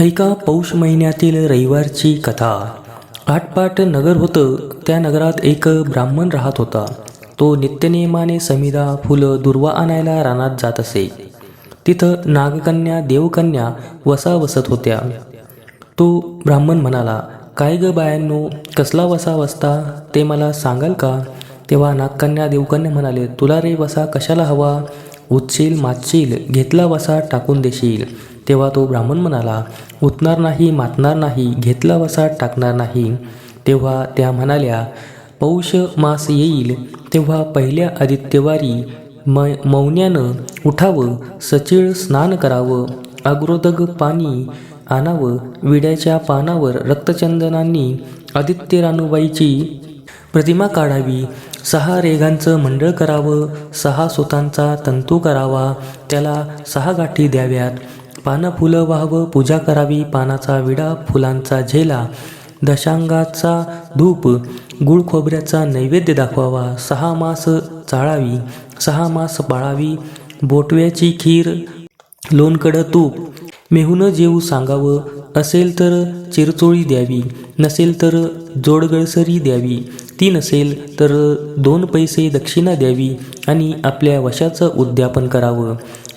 ऐका पौष महिन्यातील रविवारची कथा. आटपाट नगर होतं त्या नगरात एक ब्राह्मण राहत होता. तो नित्यनियमाने समिधा फुलं दुर्वा आणायला रानात जात असे. तिथं नागकन्या देवकन्या वसा वसत होत्या. तो ब्राह्मण म्हणाला काय ग बायांनो कसला वसा वसता? ते मला सांगाल का? तेव्हा नागकन्या देवकन्या म्हणाले तुला रे वसा कशाला हवा? उचशील माचशील घेतला वसा टाकून देशील. तेव्हा तो ब्राह्मण म्हणाला उठणार नाही मातणार नाही घेतला वसा टाकणार नाही. तेव्हा त्या म्हणाल्या पौष मास येईल तेव्हा पहिल्या आदित्यवारी म मौन्यानं उठावं सचिळ स्नान करावं अग्रोदग पाणी आणावं विड्याच्या पानावर रक्तचंदनांनी आदित्य रानूबाईची प्रतिमा काढावी सहा रेघांचं मंडळ करावं सहा सुतांचा तंतू करावा त्याला सहा गाठी द्याव्यात. पानं फुलं व्हावं पूजा करावी पानाचा विडा फुलांचा झेला दशांगाचा धूप गुळ खोबऱ्याचा नैवेद्य दाखवावा सहा मास चाळावी सहा मास पाळावी बोटव्याची खीर लोणकडं तूप मेहून जेऊ सांगावं असेल तर चिरचोळी द्यावी नसेल तर जोडगळसरी द्यावी ती नसेल तर दोन पैसे दक्षिणा द्यावी आणि आपल्या वशाचं उद्यापन करावं.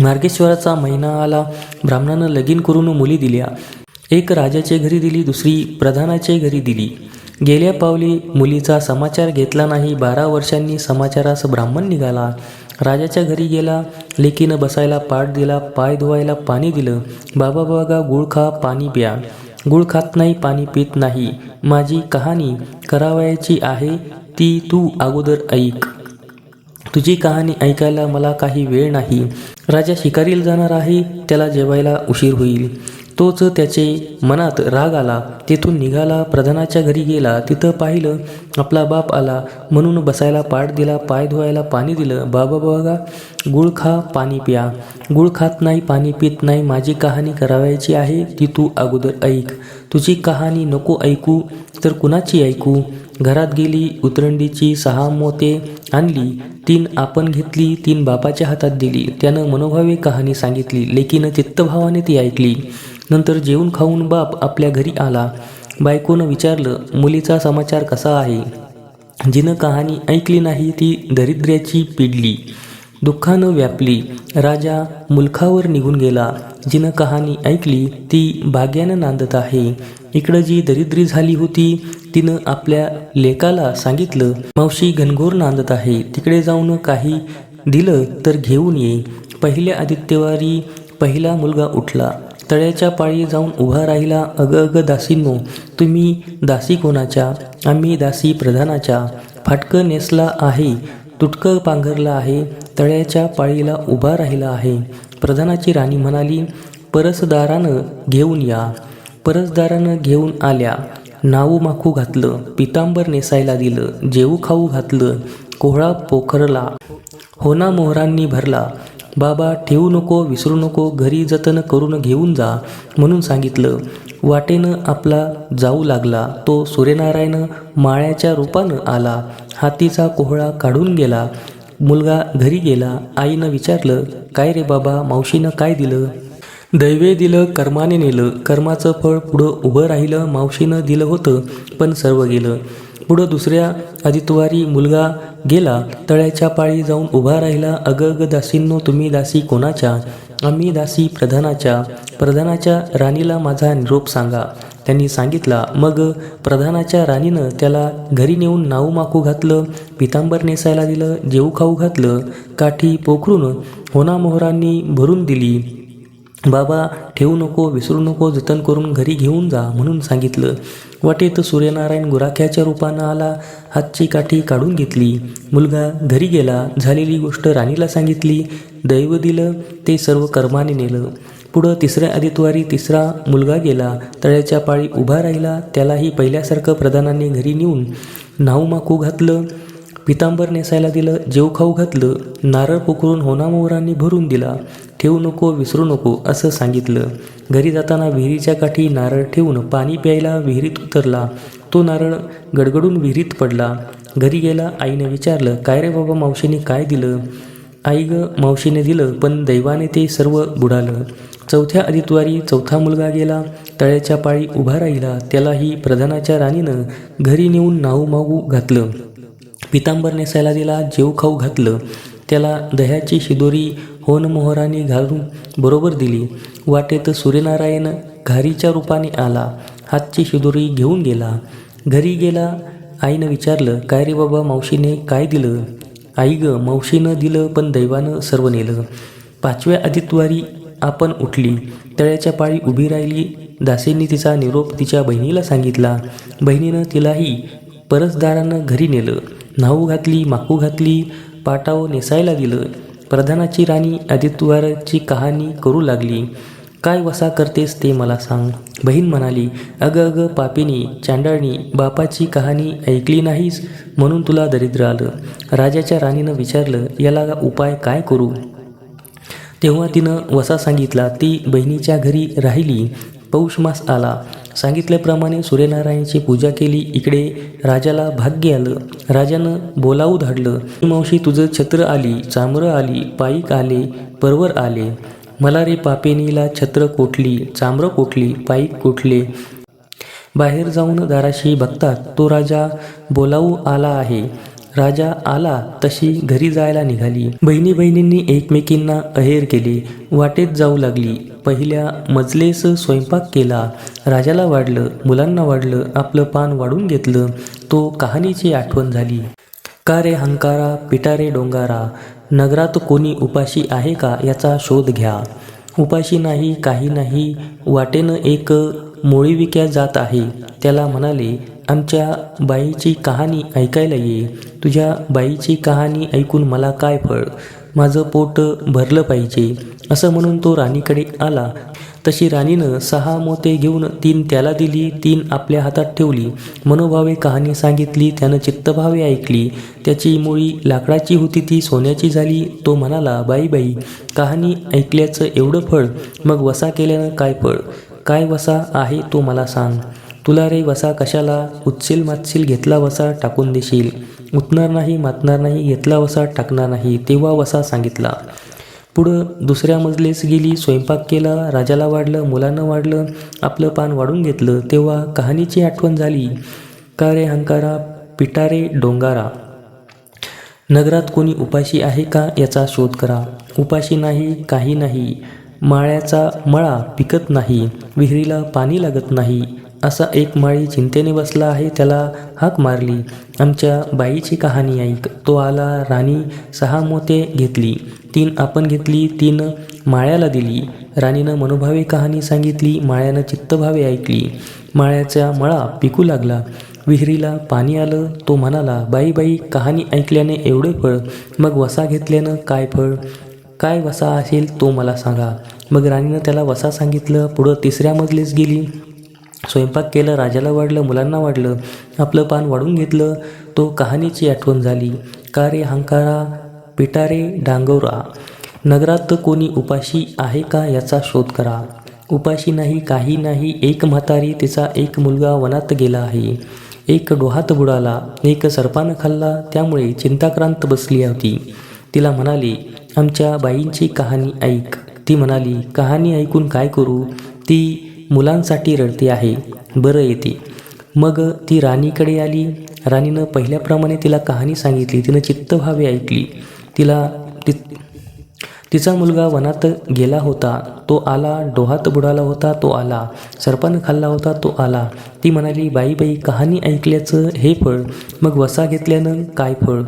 मार्गेश्वराचा महिना आला ब्राह्मणानं लगीन करून मुली दिल्या. एक राजाच्या घरी दिली दुसरी प्रधानाच्या घरी दिली. गेल्या पावली मुलीचा समाचार घेतला नाही बारा वर्षांनी समाचारास ब्राह्मण निघाला. राजाच्या घरी गेला लेकीनं बसायला पाठ दिला पाय धुवायला पाणी दिलं. बाबा बागा गुळ खा पाणी प्या. गुळ खात नाही पाणी पित नाही. माझी कहाणी करावयाची आहे ती तू अगोदर ऐक. तुझी कहाणी ऐकायला मला काही वेळ नाही. राजा शिकारीला जाणार आहे त्याला जेवायला उशीर होईल. तोच त्याचे मनात राग आला. तेथून निघाला प्रधानाच्या घरी गेला. तिथं पाहिलं आपला बाप आला. म्हणून बसायला पाठ दिला पाय धुवायला पाणी दिलं. बाबा बघा गुळ खा पाणी प्या. गुळ खात नाही पाणी पित नाही. माझी कहाणी करावायची आहे ती तू अगोदर ऐक. तुझी कहाणी नको ऐकू तर कुणाची ऐकू? घरात गेली उतरंडीची सहा मोते आणली तीन आपण घेतली तीन बापाच्या हातात दिली. त्यानं मनोभावे कहाणी सांगितली लेकीनं चित्तभावाने ती ऐकली. नंतर जेवून खाऊन बाप आपल्या घरी आला. बायकोनं विचारलं मुलीचा समाचार कसा आहे? जिनं कहाणी ऐकली नाही ती दरिद्र्याची पिडली दुःखानं व्यापली. राजा मुलखावर निघून गेला. जिनं कहाणी ऐकली ती भाग्यानं नांदत आहे. इकडं जी दरिद्री झाली होती तिनं आपल्या लेकाला सांगितलं मावशी घनघोर नांदत आहे तिकडे जाऊन काही दिलं तर घेऊन ये. पहिल्या आदित्यवारी पहिला मुलगा उठला. तळ्याच्या पाळी जाऊन उभा राहिला अग अग दासींनो तुम्ही दासी कोणाच्या? आम्ही दासी प्रधानाच्या. फाटकं नेसला आहे तुटकं पांघरलं आहे तळ्याच्या पाळीला उभा राहिला आहे. प्रधानाची राणी म्हणाली परसदारानं घेऊन या. परसदारानं घेऊन आल्या. नावू माखू घातलं पितांबर नेसायला दिलं जेऊ खाऊ घातलं कोहळा पोखरला. होना मोहरांनी भरला. बाबा ठेवू नको विसरू नको घरी जतन करून घेऊन जा म्हणून सांगितलं. वाटेनं आपला जाऊ लागला. तो सूर्यनारायण माळ्याच्या रूपानं आला. हातीचा कोहळा काढून गेला. मुलगा घरी गेला. आईनं विचारलं काय रे बाबा मावशीनं काय दिलं? दैवे दिलं कर्माने नेलं कर्माचं फळ पुढं उभं राहिलं मावशीनं दिलं होतं पण सर्व गेलं. पुढं दुसऱ्या आदितवारी मुलगा गेला तळ्याच्या पाळी जाऊन उभा राहिला अगग दासींनो तुम्ही दासी कोणाच्या? आम्ही दासी प्रधानाच्या. प्रधानाच्या राणीला माझा निरोप सांगा. त्यांनी सांगितला मग प्रधानाच्या राणीनं त्याला घरी नेऊन नाऊ माकू घातलं पितांबर नेसायला दिलं जेऊ खाऊ घातलं काठी पोखरून होना मोहरांनी भरून दिली. बाबा ठेवू नको विसरू नको जतन करून घरी घेऊन जा म्हणून सांगितलं. वाटेत सूर्यनारायण गुराख्याच्या रूपानं आला हातची काठी काढून घेतली. मुलगा घरी गेला झालेली गोष्ट राणीला सांगितली. दैव दिलं ते सर्व कर्माने नेलं. पुढं तिसऱ्या आदितवारी तिसरा मुलगा गेला तळ्याच्या पाळी उभा राहिला त्यालाही पहिल्यासारखं प्रधानांनी घरी नेऊन नाऊ माकू घातलं. पितांबर नेसायला दिलं जेव खाऊ घातलं नारळ पोखरून होनामोहरांनी भरून दिला ठेवू नको विसरू नको असं सांगितलं. घरी जाताना विहिरीच्या काठी नारळ ठेवून पाणी प्यायला विहिरीत उतरला. तो नारळ गडगडून विहिरीत पडला. घरी गेला आईने विचारलं काय रे बाबा मावशीने काय दिलं? आई ग मावशीने दिलं पण दैवाने ते सर्व बुडालं. चौथ्या आदितवारी चौथा मुलगा गेला तळ्याच्या पाळी उभा राहिला त्यालाही प्रधानाच्या राणीनं घरी नेऊन नाऊ मागू घातलं. पितांबर नेसायला दिला जेव खाऊ घातलं त्याला दह्याची शिदोरी होन मोहराने घालून बरोबर दिली. वाटेत सूर्यनारायण घारीच्या रूपाने आला हातची शिदोरी घेऊन गेला. घरी गेला आईनं विचारलं काय रे बाबा मावशीने काय दिलं? आई ग मावशीनं दिलं पण दैवानं सर्व नेलं. पाचव्या आदितवारी आपण उठली. तळ्याच्या पाळी उभी राहिली. दासींनी तिचा निरोप तिच्या बहिणीला सांगितला. बहिणीनं तिलाही परसदारानं घरी नेलं. न्हाऊ घातली माकू घातली पाटाव नेसायला दिलं. प्रधानाची राणी आदित्यवारची कहाणी करू लागली. काय वसा करतेस ते मला सांग. बहीण म्हणाली अगं अगं पापिनी चांडाळणी बापाची कहाणी ऐकली नाहीस म्हणून तुला दरिद्र आलं. राजाच्या राणीनं विचारलं याला उपाय काय करू? तेव्हा तिनं वसा सांगितला ती बहिणीच्या घरी राहिली. पौष मास आला. सांगितल्याप्रमाणे सूर्यनारायणची पूजा केली. इकडे राजाला भाग्य आलं. राजानं बोलावू धाडलं. मावशी तुझं छत्र आली चामरं आली पायीक आले परवर आले. मला रे पापेनीला छत्र कोटली चामरं कोटली पायीक कोटले बाहेर जाऊन दाराशी बघतात. तो राजा बोलावू आला आहे. राजा आला तशी घरी जायला निघाली. बहिणी बहिणींनी एकमेकींना अहेर केले. वाटेत जाऊ लागली. पहिल्या मजलेस स्वयंपाक केला. राजाला वाढलं मुलांना वाढलं आपलं पान वाढून घेतलं. तो कहाणीची आठवण झाली. का रे हंकारा पिटारे डोंगारा? नगरात कोणी उपाशी आहे का याचा शोध घ्या. उपाशी नाही काही नाही वाटेनं एक मोळी विक्या जात आहे. त्याला म्हणाले आमच्या बाईची कहाणी ऐकायला ये. तुझ्या बाईची कहाणी ऐकून मला काय फळ? माझं पोट भरलं पाहिजे असं म्हणून तो राणीकडे आला. तशी राणीनं सहा मोते घेऊन तीन त्याला दिली तीन आपल्या हातात ठेवली. मनोभावे कहाणी सांगितली त्यानं चित्तभावे ऐकली. त्याची मुळी लाकडाची होती ती सोन्याची झाली. तो म्हणाला बाई बाई कहाणी ऐकल्याचं एवढं फळ मग वसा केल्यानं काय फळ? काय वसा आहे तो मला सांग. तुला रे वसा कशाला? उचशील मातशील घेतला वसा टाकून देशील. उठणार नाही मातणार नाही घेतला वसा टाकणार नाही तेव्हा वसा सांगितला. पुढं दुसऱ्या मजलेस गेली स्वयंपाक केला राजाला वाढलं मुलांना वाढलं आपलं पान वाढून घेतलं तेव्हा कहाणीची आठवण झाली. का रे हंकारा पिटारे डोंगारा? नगरात कोणी उपाशी आहे का याचा शोध करा. उपाशी नाही काही नाही. माळ्याचा मळा पिकत नाही. विहिरीला पाणी लागत नाही. असा एक माळी चिंतेने बसला आहे त्याला हाक मारली. आमच्या बाईची कहाणी ऐक. तो आला राणी सहा मोते घेतली. तीन आपण घेतली तीन माळ्याला दिली. राणीनं मनोभावे कहाणी सांगितली माळ्यानं चित्तभावे ऐकली. माळ्याचा मळा पिकू लागला. विहिरीला पाणी आलं तो म्हणाला बाई बाई कहाणी ऐकल्याने एवढे फळ. मग वसा घेतल्यानं काय फळ? काय वसा असेल तो मला सांगा. मग राणीनं त्याला वसा सांगितलं पुढं तिसऱ्या मजलीस गेली. स्वयंपाक केलं राजाला वाढलं मुलांना वाढलं आपलं पान वाढून घेतलं तो कहाणीची आठवण झाली. का रे हंकारा? पिटारे डांगोरा. नगरात कोणी उपाशी आहे का याचा शोध करा. उपाशी नाही काही नाही एक म्हातारी तिचा एक मुलगा वनात गेला आहे. एक डोहात बुडाला एक सर्पानं खाल्ला त्यामुळे चिंताक्रांत बसली होती. तिला म्हणाली आमच्या बाईंची कहाणी ऐक. ती म्हणाली कहाणी ऐकून काय करू? ती मुलांसाठी रडते आहे. बरं येते. मग ती राणीकडे आली. राणीनं पहिल्याप्रमाणे तिला कहाणी सांगितली. तिनं चित्तभावे ऐकली. तिला ति तिचा मुलगा वनात गेला होता. तो आला. डोहात बुडाला होता. तो आला. सर्पानं खाल्ला होता. तो आला. ती म्हणाली बाई बाई कहाणी ऐकल्याचं हे फळ. मग वसा घेतल्यानं काय फळ?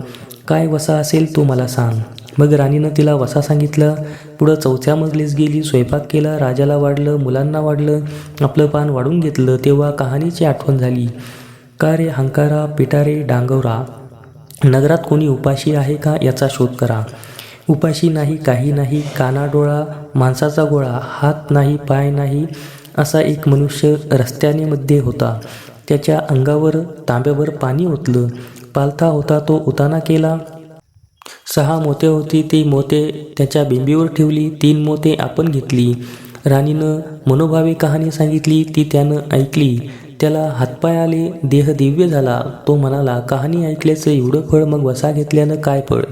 काय वसा असेल तो मला सांग. मग राणीनं तिला वसा सांगितलं. पुढं चौथ्या मजलीस गेली स्वयंपाक केला राजाला वाढलं मुलांना वाढलं आपलं पान वाढून घेतलं तेव्हा कहाणीची आठवण झाली. का रे हंकारा पिटारे डांगवरा? नगरात कोणी उपाशी आहे का याचा शोध करा. उपाशी नाही काही नाही कानाडोळा माणसाचा गोळा हात नाही पाय नाही असा एक मनुष्य रस्त्याने मध्ये होता. त्याच्या अंगावर तांब्यावर पाणी ओतलं. पालथा होता तो उताना केला. सहा मोते होती ती मोते त्याच्या बिंबीवर ठेवली तीन मोते आपण घेतली. राणीनं मनोभावी कहाणी सांगितली ती त्यानं ऐकली. त्याला हातपाय आले देह दिव्य झाला. तो म्हणाला कहाणी ऐकल्याचं एवढं फळ मग वसा घेतल्यानं काय फळ?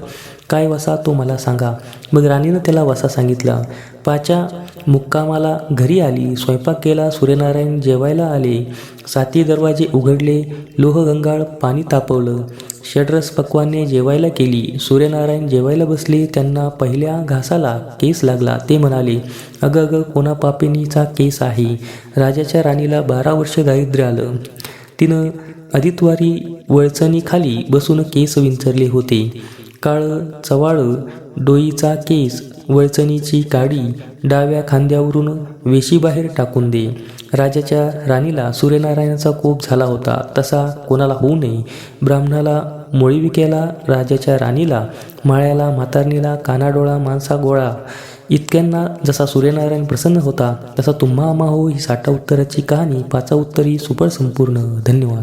काय वसा तो मला सांगा. मग राणीनं त्याला वसा सांगितला. पाचा मुक्कामाला घरी आली स्वयंपाक केला सूर्यनारायण जेवायला आले साती दरवाजे उघडले लोहगंगाळ पाणी तापवलं. षड्रस पक्वाने जेवायला केली सूर्यनारायण जेवायला बसले त्यांना पहिल्या घासाला केस लागला ते म्हणाले अगं अगं कोणा पापिनीचा केस आहे? राजाच्या राणीला बारा वर्ष दारिद्र्य आलं. तिनं अधितवारी वळचणीखाली बसून केस विंचरले होते. काळं चवाळं डोईचा केस वळचणीची काडी डाव्या खांद्यावरून वेशीबाहेर टाकून दे. राजाच्या राणीला सूर्यनारायणाचा कोप झाला होता. तसा कोणाला होऊ नये. ब्राह्मणाला मोळीविक्याला राजाच्या राणीला माळ्याला म्हातारणीला कानाडोळा माणसा गोळा. इतक्यांना जसा सूर्यनारायण प्रसन्न होता तसा तुम्हा आम्हा हो ही साठा उत्तराची कहाणी पाचा उत्तरी सुपर संपूर्ण धन्यवाद.